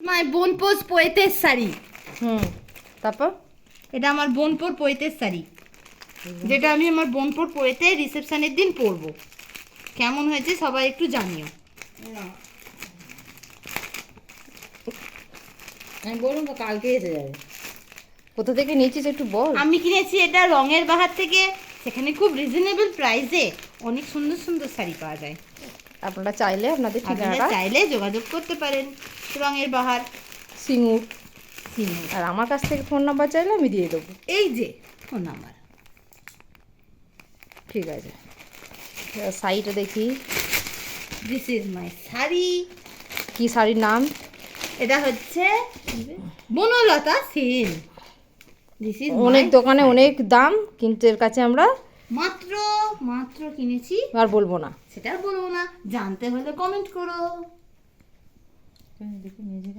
মাই বোনপোষ পৈতের শাড়ি। হুম তারপর? এটা আমার বোনপোর পৈতের শাড়ি। যেটা আমি আমার বোনপোর পৈতে রিসেপশনের দিন পরবো। কেমন হয়েছে সবাই একটু জানিও। আমি বলুন তো কালকে এসে যাবে। কোথা থেকে নিয়েছিস একটু বল। আমি কিনেছি এটা রঙের বাহার থেকে সেখানে খুব রিজনেবল প্রাইসে অনেক সুন্দর সুন্দর শাড়ি পাওয়া যায়। আপনারা চাইলে আপনাদের ঠিকানাটা চাইলে যোগাযোগ করতে পারেন। রঙের বাহার। সিঙ্গুর সিনে আর আমার কাছ থেকে ফোন নাম্বার চাইলে আমি দিয়ে দেবো। এই যে ফোন নাম্বার। ঠিক আছে। শাড়িটা দেখি। This is my sari. কি শাড়ির নাম? এটা হচ্ছে বনলতা সেন। অনেক দোকানে অনেক দাম কিন্তু এর কাছে আমরা মাত্র মাত্র কিনেছি। আর বলব না। সেটা আর বলব না জানতে হলে কমেন্ট করো। দেখি নিজে